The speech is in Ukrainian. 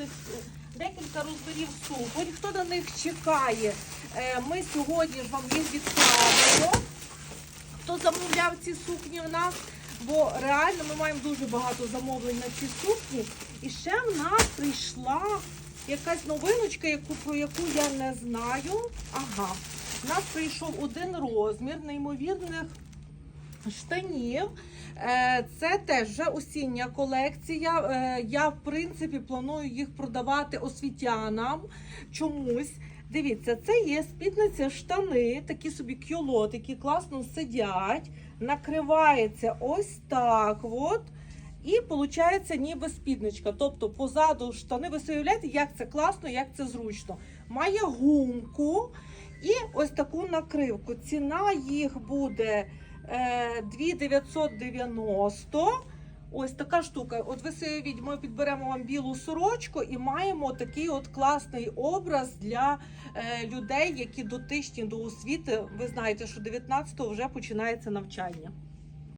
декілька, декілька розмірів. Хто на них чекає, е, ми сьогодні ж вам їх відправимо. Хто замовляв ці сукні в нас? Бо реально ми маємо дуже багато замовлень на ці сукні. І ще в нас прийшла якась новиночка, яку, про яку я не знаю. Ага. У нас прийшов один розмір неймовірних штанів. Е, Це теж вже осіння колекція. Е, Я, в принципі, планую їх продавати освітянам чомусь. Дивіться, це є спідниця штани, такі собі кюлот, класно сидять. Накривається ось так. от. І виходить ніби спідничка. Тобто позаду штани, ви уявляєте, як це класно, як це зручно. Має гумку і ось таку накривку. Ціна їх буде 2990. Ось така штука. От ви уявіть, ми підберемо вам білу сорочку і маємо такий от класний образ для е, людей, які дотичні до освіти. Ви знаєте, що 19-го вже починається навчання.